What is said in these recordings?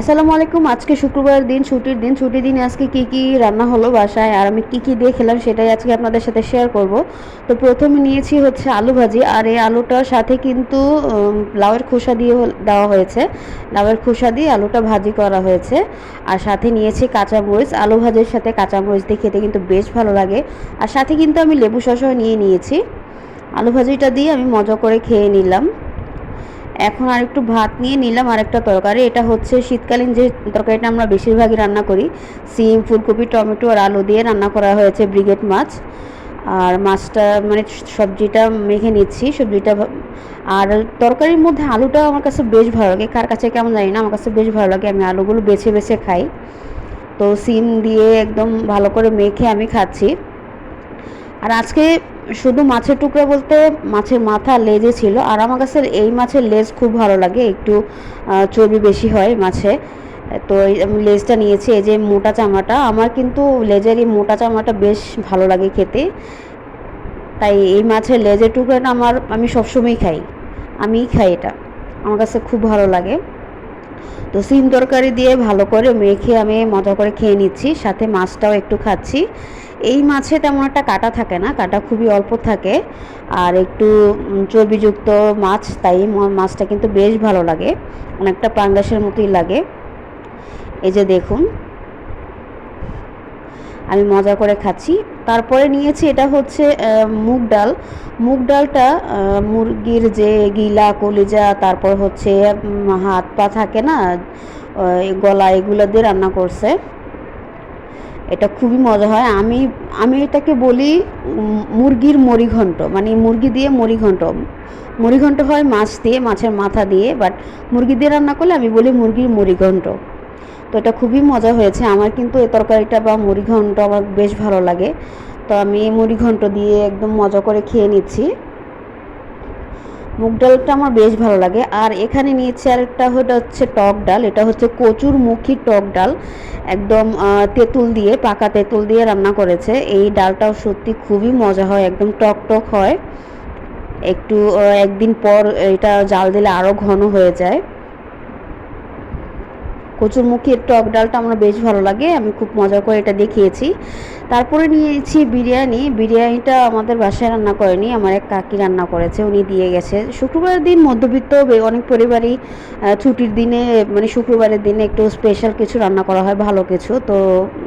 আসসালামু আলাইকুম। আজকে শুক্রবার দিন, ছুটির দিন। ছুটির দিনে আজকে কি কি রান্না হলো বাসায় আর আমি কি কি দিয়ে খেলাম সেটাই আজকে আপনাদের সাথে শেয়ার করব। তো প্রথমে নিয়েছি হচ্ছে আলু ভাজি আর এই আলুটার সাথে কিন্তু লাউয়ের খোসা দিয়ে দেওয়া হয়েছে। লাউয়ের খোসা দিয়ে আলুটা ভাজি করা হয়েছে। আর সাথে নিয়েছি কাঁচামরিচ। আলু ভাজির সাথে কাঁচামরিচ দিয়ে খেতে কিন্তু বেশ ভালো লাগে। আর সাথে কিন্তু আমি লেবু শসাও নিয়ে নিয়েছি। আলু ভাজিটা দিয়ে আমি মজা করে খেয়ে নিলাম। এখন আর একটু ভাত নিয়ে নিলাম আর একটা তরকারি। এটা হচ্ছে শীতকালীন যে তরকারিটা আমরা বেশিরভাগই রান্না করি, সিম, ফুলকপি, টমেটো আর আলু দিয়ে রান্না করা হয়েছে ব্রিগেড মাছ। আর মাছটা মানে সবজিটা মেখে নিচ্ছি, সবজিটা আর তরকারির মধ্যে আলুটা আমার কাছে বেশ ভালো লাগে। কার কাছে কেমন জানি না, আমার কাছে বেশ ভালো লাগে। আমি আলুগুলো বেছে বেছে খাই। তো সিম দিয়ে একদম ভালো করে মেখে আমি খাচ্ছি। আর আজকে শুধু মাছের টুকরা বলতে মাছের মাথা লেজে ছিল, আর আমার কাছে এই মাছের লেজ খুব ভালো লাগে, একটু চর্বি বেশি হয় মাছে। তো আমি লেজটা নিয়েছি, এই যে মোটা চামড়াটা, আমার কিন্তু লেজের এই মোটা চামড়াটা বেশ ভালো লাগে খেতে। তাই এই মাছের লেজের টুকরাটা আমার, আমি সবসময় খাই, আমিই খাই এটা, আমার কাছে খুব ভালো লাগে। তো সিম তরকারি দিয়ে ভালো করে মেখে আমি মজা করে খেয়ে নিচ্ছি, সাথে মাছটাও একটু খাচ্ছি। এই মাছে তেমন একটা কাটা থাকে না, কাটা খুবই অল্প থাকে। আর একটু চর্বিযুক্ত মাছ, তাই মাছটা কিন্তু বেশ ভালো লাগে, অনেকটা পাঙ্গাসের মতোই লাগে। এই যে দেখুন আমি মজা করে খাচ্ছি। তারপরে নিয়েছি এটা হচ্ছে মুগ ডাল। মুগ ডালটা মুরগির যে গিলা, কলিজা, তারপর হচ্ছে হাত পা থাকে না গলা এগুলো দিয়ে রান্না করছে। এটা খুবই মজা হয়। আমি আমি এটাকে বলি মুরগির মরিঘণ্ট। মানে মুরগি দিয়ে মরিঘণ্ট। মরিঘণ্ট হয় মাছ দিয়ে, মাছের মাথা দিয়ে বাট মুরগি দিয়ে রান্না করলে আমি বলি মুরগির মরিঘণ্ট। তো এটা খুবই মজা হয়েছে। আমার কিন্তু এই তরকারিটা বা মুড়িঘণ্ট আমার বেশ ভালো লাগে। তো আমি এই মুড়িঘণ্ট দিয়ে একদম মজা করে খেয়ে নিচ্ছি। মুগ ডালটা আমার বেশ ভালো লাগে। আর এখানে নিয়েছি আরেকটা ওটা হচ্ছে টক ডাল। এটা হচ্ছে কচুর মুখী টক ডাল। একদম তেঁতুল দিয়ে, পাকা তেঁতুল দিয়ে রান্না করেছে। এই ডালটাও সত্যি খুবই মজা হয়, একদম টক টক হয়। একটু একদিন পর এটা জাল দিলে আরও ঘন হয়ে যায়। কচুরমুখীর টক ডালটা আমার বেশ ভালো লাগে, আমি খুব মজা করে এটা দেখিয়েছি। তারপরে নিয়েছি বিরিয়ানি, বিরিয়ানিটা আমাদের বাসায় রান্না করেনি, আমার এক কাকি রান্না করেছে, উনি দিয়ে গেছে। শুক্রবারের দিন মধ্যবিত্ত অনেক পরিবারই ছুটির দিনে মানে শুক্রবারের দিনে একটু স্পেশাল কিছু রান্না করা হয়, ভালো কিছু, তো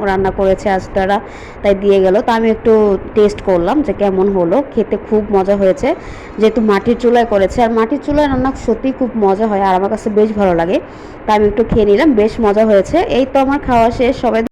রান্না করেছে আজ তারা, তাই দিয়ে গেল। তো আমি একটু টেস্ট করলাম যে কেমন হলো, খেতে খুব মজা হয়েছে, যেহেতু মাটির চুলায় করেছে, আর মাটির চুলায় রান্না সত্যিই খুব মজা হয়, আর আমার কাছে বেশ ভালো লাগে তাই আমি একটু খেয়ে নিলাম। বেশ মজা হয়েছে। এই তো আমার খাওয়া শেষ সবাই